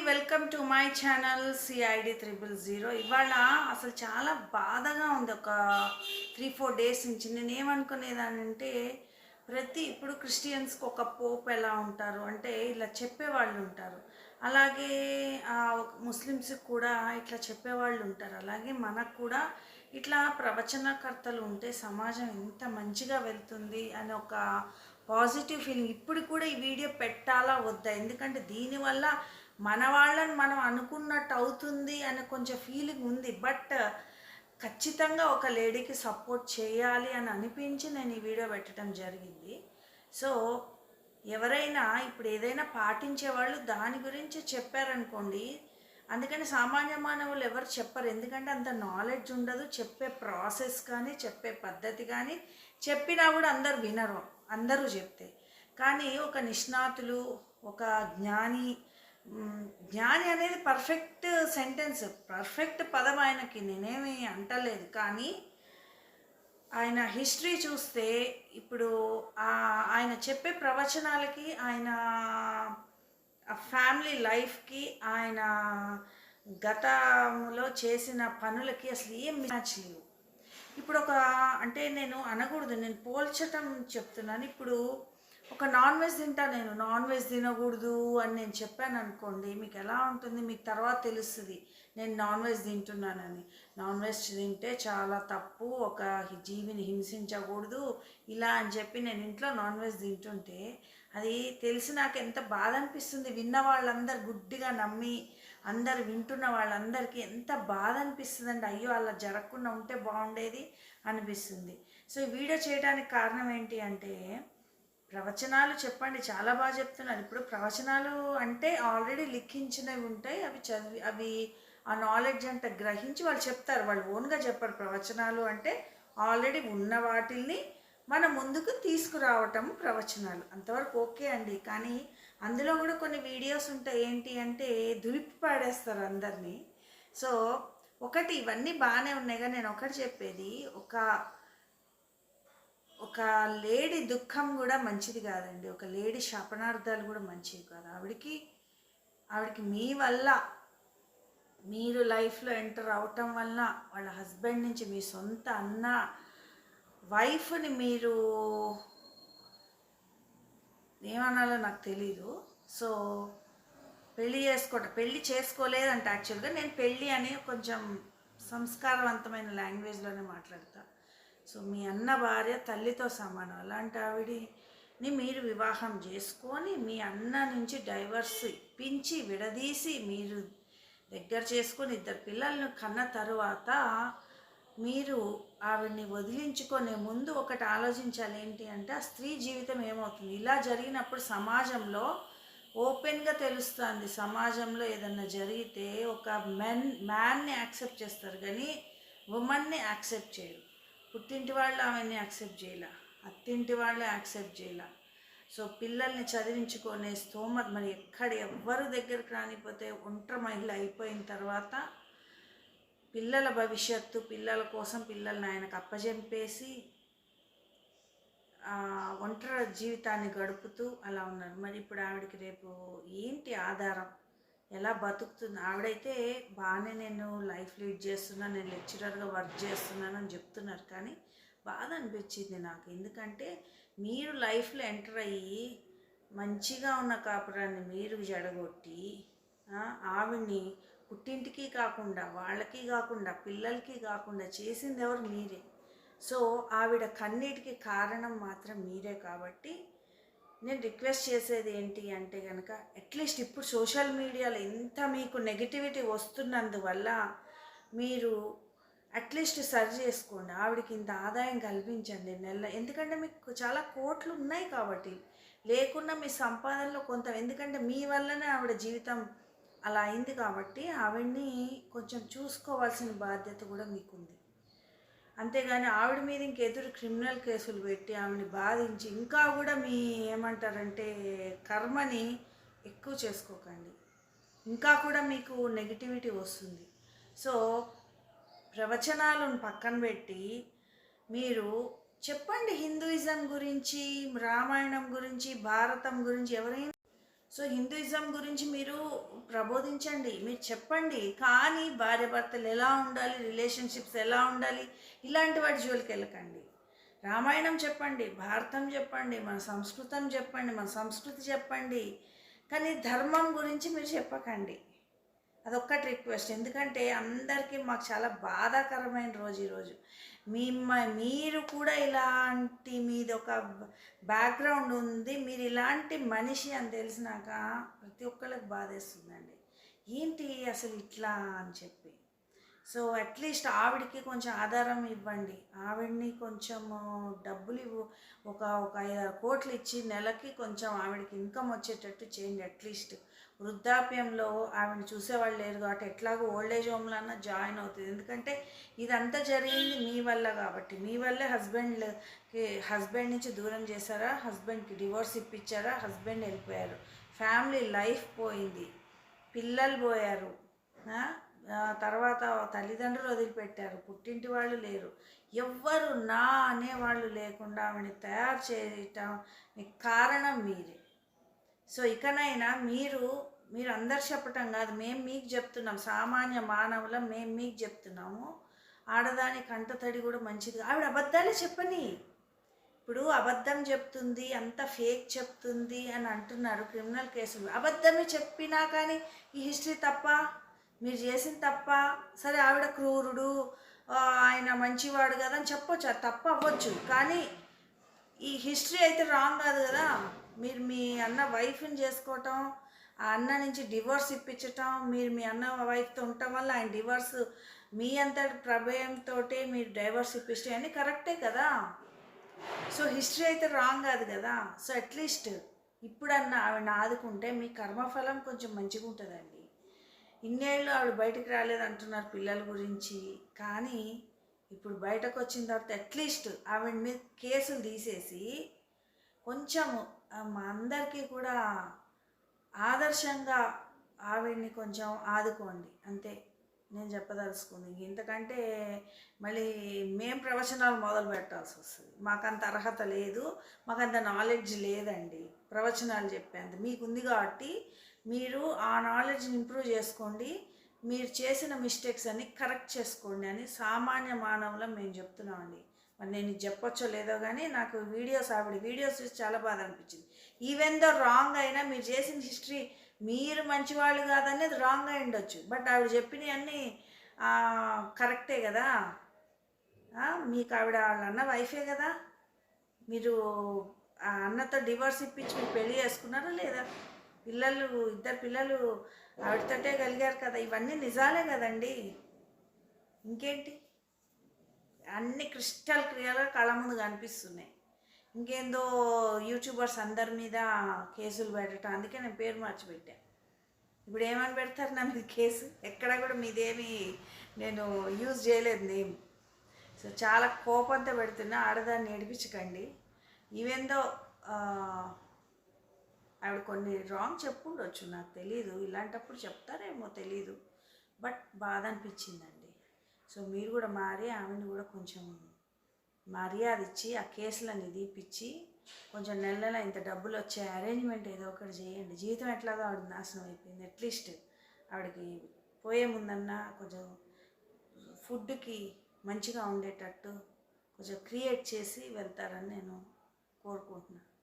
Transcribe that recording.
Welcome to my channel CID triple zero ఇవాళ అసలు చాలా బాధగా ఉంది. ఒక త్రీ ఫోర్ డేస్ నుంచి నేను ఏమనుకునేదానంటే ప్రతి ఇప్పుడు క్రిస్టియన్స్కి ఒక పోప్ ఎలా ఉంటారు? అంటే ఇలా చెప్పేవాళ్ళు ఉంటారు. అలాగే ముస్లిమ్స్కి కూడా ఇట్లా చెప్పేవాళ్ళు ఉంటారు. అలాగే మనకు కూడా ఇట్లా ప్రవచనకర్తలు ఉంటే సమాజం ఎంత మంచిగా వెళ్తుంది అని ఒక పాజిటివ్ ఫీలింగ్ ఇప్పుడు కూడా ఈ వీడియో పెట్టాలా వద్దా? ఎందుకంటే దీనివల్ల మన వాళ్ళని మనం అనుకున్నట్టు అవుతుంది అనే కొంచెం ఫీలింగ్ ఉంది. బట్ ఖచ్చితంగా ఒక లేడీకి సపోర్ట్ చేయాలి అని అనిపించి నేను ఈ వీడియో పెట్టడం జరిగింది. సో ఎవరైనా ఇప్పుడు ఏదైనా పాటించే వాళ్ళు దాని గురించి చెప్పారనుకోండి అందుకని సామాన్య మానవులు ఎవరు చెప్పరు. ఎందుకంటే అంత నాలెడ్జ్ ఉండదు. చెప్పే ప్రాసెస్ కానీ చెప్పే పద్ధతి కానీ చెప్పినా కూడా అందరు వినరు. అందరూ చెప్తే. కానీ ఒక నిష్ణాతులు ఒక జ్ఞాని జ్ఞాని అనేది పర్ఫెక్ట్ సెంటెన్స్ పర్ఫెక్ట్ పదం ఆయనకి నేనేమి అంటలేదు. కానీ ఆయన హిస్టరీ చూస్తే ఇప్పుడు ఆయన చెప్పే ప్రవచనాలకి ఆయన ఫ్యామిలీ లైఫ్కి ఆయన గతంలో చేసిన పనులకి అసలు ఏం మ్యాచ్ లేవు. ఇప్పుడు ఒక అంటే నేను అనకూడదు నేను పోల్చటం చెప్తున్నాను. ఇప్పుడు ఒక నాన్ వెజ్ తింటా నేను. నాన్ వెజ్ తినకూడదు అని నేను చెప్పాను అనుకోండి మీకు ఎలా ఉంటుంది? మీకు తర్వాత తెలుస్తుంది నేను నాన్ వెజ్ తింటున్నానని. నాన్ వెజ్ తింటే చాలా తప్పు ఒక జీవిని హింసించకూడదు ఇలా అని చెప్పి నేను ఇంట్లో నాన్ వెజ్ తింటుంటే అది తెలిసి నాకు ఎంత బాధ అనిపిస్తుంది. విన్న వాళ్ళందరూ గుడ్డిగా నమ్మి అందరు వింటున్న వాళ్ళందరికీ ఎంత బాధ అనిపిస్తుంది అండి అయ్యో అలా జరగకుండా ఉంటే బాగుండేది అనిపిస్తుంది. సో ఈ వీడియో చేయడానికి కారణం ఏంటి అంటే ప్రవచనాలు చెప్పండి. చాలా బాగా చెప్తున్నారు. ఇప్పుడు ప్రవచనాలు అంటే ఆల్రెడీ లిఖించినవి ఉంటాయి. అవి చదివి అవి ఆ నాలెడ్జ్ అంటే గ్రహించి వాళ్ళు చెప్తారు. వాళ్ళు ఓన్గా చెప్పారు. ప్రవచనాలు అంటే ఆల్రెడీ ఉన్న వాటిల్ని మన ముందుకు తీసుకురావటం ప్రవచనాలు. అంతవరకు ఓకే అండి. కానీ అందులో కూడా కొన్ని వీడియోస్ ఉంటాయి. ఏంటి అంటే దులిపి పాడేస్తారు అందరినీ. సో ఒకటి ఇవన్నీ బాగానే ఉన్నాయి. కానీ నేను ఒకటి చెప్పేది. ఒక ఒక లేడీ దుఃఖం కూడా మంచిది కాదండి. ఒక లేడీ శాపనార్థాలు కూడా మంచివి కాదు. ఆవిడకి ఆవిడకి మీ వల్ల మీరు లైఫ్లో ఎంటర్ అవటం వల్ల వాళ్ళ హస్బెండ్ నుంచి మీ సొంత అన్న వైఫ్ని మీరు ఏమనాలో నాకు తెలీదు. సో పెళ్ళి చేసుకోవటం పెళ్ళి చేసుకోలేదంట యాక్చువల్గా. నేను పెళ్ళి అని కొంచెం సంస్కారవంతమైన లాంగ్వేజ్లోనే మాట్లాడతా. సో మీ అన్న భార్య తల్లితో సమానం. అలాంటి ఆవిడని మీరు వివాహం చేసుకొని మీ అన్న నుంచి డైవర్స్ ఇప్పించి విడదీసి మీరు దగ్గర చేసుకొని ఇద్దరు పిల్లలను కన్న తరువాత మీరు ఆవిడ్ని వదిలించుకునే ముందు ఒకటి ఆలోచించాలి. ఏంటి అంటే ఆ స్త్రీ జీవితం ఏమవుతుంది? ఇలా జరిగినప్పుడు సమాజంలో ఓపెన్గా తెలుస్తుంది. సమాజంలో ఏదన్నా జరిగితే ఒక మెన్ మ్యాన్ని యాక్సెప్ట్ చేస్తారు. కానీ ఉమెన్ని యాక్సెప్ట్ చేయరు. పుట్టింటి వాళ్ళు ఆమెని యాక్సెప్ట్ చేయాల అత్తింటి వాళ్ళు యాక్సెప్ట్ చేయాల. సో పిల్లల్ని చదివించుకునే స్తోమత మరి ఎక్కడ ఎవ్వరు దగ్గరికి రానిపోతే ఒంటరి మహిళ అయిపోయిన తర్వాత పిల్లల భవిష్యత్తు పిల్లల కోసం పిల్లల్ని ఆయనకు అప్పజెంపేసి ఒంటరి జీవితాన్ని గడుపుతూ అలా ఉన్నారు. మరి ఇప్పుడు ఆవిడకి రేపు ఏంటి ఆధారం? ఎలా బతుకుతుంది? ఆవిడైతే బాగానే నేను లైఫ్ లీడ్ చేస్తున్నాను నేను లెక్చరర్గా వర్క్ చేస్తున్నాను అని చెప్తున్నారు. కానీ బాధ అనిపించింది నాకు. ఎందుకంటే మీరు లైఫ్లో ఎంటర్ అయ్యి మంచిగా ఉన్న కాపురాన్ని మీరు జడగొట్టి ఆవిడ్ని పుట్టింటికి కాకుండా వాళ్ళకి కాకుండా పిల్లలకి కాకుండా చేసింది ఎవరు మీరే. సో ఆవిడ కన్నీటికి కారణం మాత్రం మీరే కాబట్టి నేను రిక్వెస్ట్ చేసేది ఏంటి అంటే కనుక అట్లీస్ట్ ఇప్పుడు సోషల్ మీడియాలో ఇంత మీకు నెగిటివిటీ వస్తున్నందువల్ల మీరు అట్లీస్ట్ సర్చ్ చేసుకోండి. ఆవిడకి ఇంత ఆదాయం కల్పించండి నెల ఎందుకంటే మీకు చాలా కోట్లు ఉన్నాయి కాబట్టి. లేకుండా మీ సంపాదనలో కొంత ఎందుకంటే మీ వల్లనే ఆవిడ జీవితం అలా అయింది కాబట్టి ఆవిడ్ని కొంచెం చూసుకోవాల్సిన బాధ్యత కూడా మీకుంది. అంతేగాని ఆవిడ మీద ఇంకెదురు క్రిమినల్ కేసులు పెట్టి ఆవిడని బాధించి ఇంకా కూడా మీ ఏమంటారంటే కర్మని ఎక్కువ చేసుకోకండి. ఇంకా కూడా మీకు నెగిటివిటీ వస్తుంది. సో ప్రవచనాలను పక్కన పెట్టి మీరు చెప్పండి హిందూయిజం గురించి రామాయణం గురించి భారతం గురించి ఎవరైనా సో హిందూయిజం గురించి మీరు ప్రబోధించండి మీరు చెప్పండి. కానీ భార్య భర్తలు ఎలా ఉండాలి రిలేషన్షిప్స్ ఎలా ఉండాలి ఇలాంటి వాటి జోలికి వెళ్ళకండి. రామాయణం చెప్పండి భారతం చెప్పండి మన సంస్కృతం చెప్పండి మన సంస్కృతి చెప్పండి. కానీ ధర్మం గురించి మీరు చెప్పకండి. అదొక్కటి రిక్వెస్ట్ ఎందుకంటే అందరికీ మాకు చాలా బాధాకరమైన రోజు ఈరోజు మీ మీరు కూడా ఇలాంటి మీది ఒక బ్యాక్గ్రౌండ్ ఉంది. మీరు ఇలాంటి మనిషి అని తెలిసినాక ప్రతి ఒక్కరికి బాధేస్తుందండి ఏంటి అసలు ఇట్లా అని చెప్పి. సో అట్లీస్ట్ ఆవిడకి కొంచెం ఆధారం ఇవ్వండి. ఆవిడ్ని కొంచెం డబ్బులు ఇవ్వు. ఒక ఒక ఐదారు కోట్లు ఇచ్చి నెలకి కొంచెం ఆవిడకి ఇన్కమ్ వచ్చేటట్టు చేయండి అట్లీస్ట్. వృద్ధాప్యంలో ఆవిడని చూసేవాళ్ళు లేరు కాబట్టి ఎట్లాగో ఓల్డ్ ఏజ్ హోమ్లో అన్న జాయిన్ అవుతుంది. ఎందుకంటే ఇదంతా జరిగింది మీ వల్ల కాబట్టి. మీ వల్లే హస్బెండ్కి హస్బెండ్ నుంచి దూరం చేశారా? హస్బెండ్కి డివోర్స్ ఇప్పించారా? హస్బెండ్ వెళ్ళిపోయారు. ఫ్యామిలీ లైఫ్ పోయింది. పిల్లలు పోయారు. తర్వాత తల్లిదండ్రులు వదిలిపెట్టారు. పుట్టింటి వాళ్ళు లేరు. ఎవ్వరు నా అనేవాళ్ళు లేకుండా ఆమెని తయారు చేయటం కారణం మీరే. సో ఇకనైనా మీరు మీరు అందరు చెప్పటం కాదు మేము మీకు చెప్తున్నాం సామాన్య మానవులం మేము మీకు చెప్తున్నాము. ఆడదాని కంటతడి కూడా మంచిది ఆవిడ అబద్ధాలే చెప్పని. ఇప్పుడు అబద్ధం చెప్తుంది అంత ఫేక్ చెప్తుంది అని అంటున్నారు క్రిమినల్ కేసులు. అబద్ధమే చెప్పినా కానీ ఈ హిస్టరీ తప్ప మీరు చేసిన తప్ప సరే ఆవిడ క్రూరుడు ఆయన మంచివాడు కదా అని చెప్పొచ్చు అది తప్ప అవ్వచ్చు. కానీ ఈ హిస్టరీ అయితే రాంగ్ కాదు కదా. మీరు మీ అన్న వైఫ్ని చేసుకోవటం ఆ అన్న నుంచి డివోర్స్ ఇప్పించటం మీరు మీ అన్న వైఫ్తో ఉండటం వల్ల ఆయన డివోర్స్ మీ అంతటి ప్రభయంతో మీరు డైవర్స్ ఇప్పించడం అన్నీ కరెక్టే కదా? సో హిస్టరీ అయితే రాంగ్ కాదు కదా? సో అట్లీస్ట్ ఇప్పుడన్నా ఆవిడ ఆదుకుంటే మీ కర్మఫలం కొంచెం మంచిగా ఉంటుందండి. ఇన్నేళ్ళు ఆవిడ బయటకు రాలేదు అంటున్నారు పిల్లల గురించి కానీ ఇప్పుడు బయటకు వచ్చిన తర్వాత అట్లీస్ట్ ఆవిడ మీద కేసులు తీసేసి కొంచెము మా అందరికీ కూడా ఆదర్శంగా ఆవిడ్ని కొంచెం ఆదుకోండి. అంతే. నేను చెప్పదలుచుకుంది. ఇంతకంటే మళ్ళీ మేం ప్రవచనాలు మొదలు పెట్టాల్సి వస్తుంది. మాకంత అర్హత లేదు. మాకంత నాలెడ్జ్ లేదండి. ప్రవచనాలు చెప్పేంత. మీకుంది కాబట్టి మీరు ఆ నాలెడ్జ్ని ఇంప్రూవ్ చేసుకోండి. మీరు చేసిన మిస్టేక్స్ అన్ని కరెక్ట్ చేసుకోండి అని సామాన్య మానవులం మేము చెప్తున్నామండి. మరి నేను చెప్పొచ్చో లేదో కానీ నాకు వీడియోస్ ఆవిడ వీడియోస్ చూసి చాలా బాధ అనిపించింది. ఈవెన్ దో రాంగ్ అయినా మీరు చేసిన హిస్టరీ మీరు మంచివాళ్ళు కాదనేది రాంగ్ అయి ఉండొచ్చు. బట్ ఆవిడ చెప్పినవి అన్నీ కరెక్టే కదా? ఆ, మీకు ఆవిడ వాళ్ళ అన్న వైఫే కదా? మీరు ఆ అన్నతో డివోర్స్ ఇప్పించి మీరు పెళ్ళి చేసుకున్నారా లేదా? పిల్లలు ఇద్దరు పిల్లలు ఆవిడతోటే కలిగారు కదా? ఇవన్నీ నిజాలే కదండి. ఇంకేంటి? అన్ని క్రిస్టల్ క్లియర్గా కళ్ళ ముందు కనిపిస్తున్నాయి. ఇంకేందో యూట్యూబర్స్ అందరి మీద కేసులు పెట్టడం అందుకే నేను పేరు మార్చిపెట్టాను ఇప్పుడు ఏమని పెడతారు నా మీద కేసు? ఎక్కడ కూడా మీదేమి నేను యూజ్ చేయలేదు నేమ్. సో చాలా కోపంతో పెడుతున్నా ఆడదాన్ని ఏడిపించకండి. ఈవెందో ఆవిడ కొన్ని రాంగ్ చెప్పుండొచ్చు నాకు తెలీదు. ఇలాంటప్పుడు చెప్తారేమో తెలీదు. బట్ బాధ అనిపించిందండి. సో మీరు కూడా మారి ఆమెను కూడా కొంచెం మర్యాద ఇచ్చి ఆ కేసులన్నీ తీపిచ్చి కొంచెం నెల నెల ఇంత డబ్బులు వచ్చే అరేంజ్మెంట్ ఏదో ఒకటి చేయండి. జీవితం ఎట్లాగో ఆవిడ నాశనం అయిపోయింది. అట్లీస్ట్ ఆవిడకి పోయే ముందన్నా కొంచెం ఫుడ్కి మంచిగా ఉండేటట్టు కొంచెం క్రియేట్ చేసి వెళ్తారని నేను కోరుకుంటున్నాను.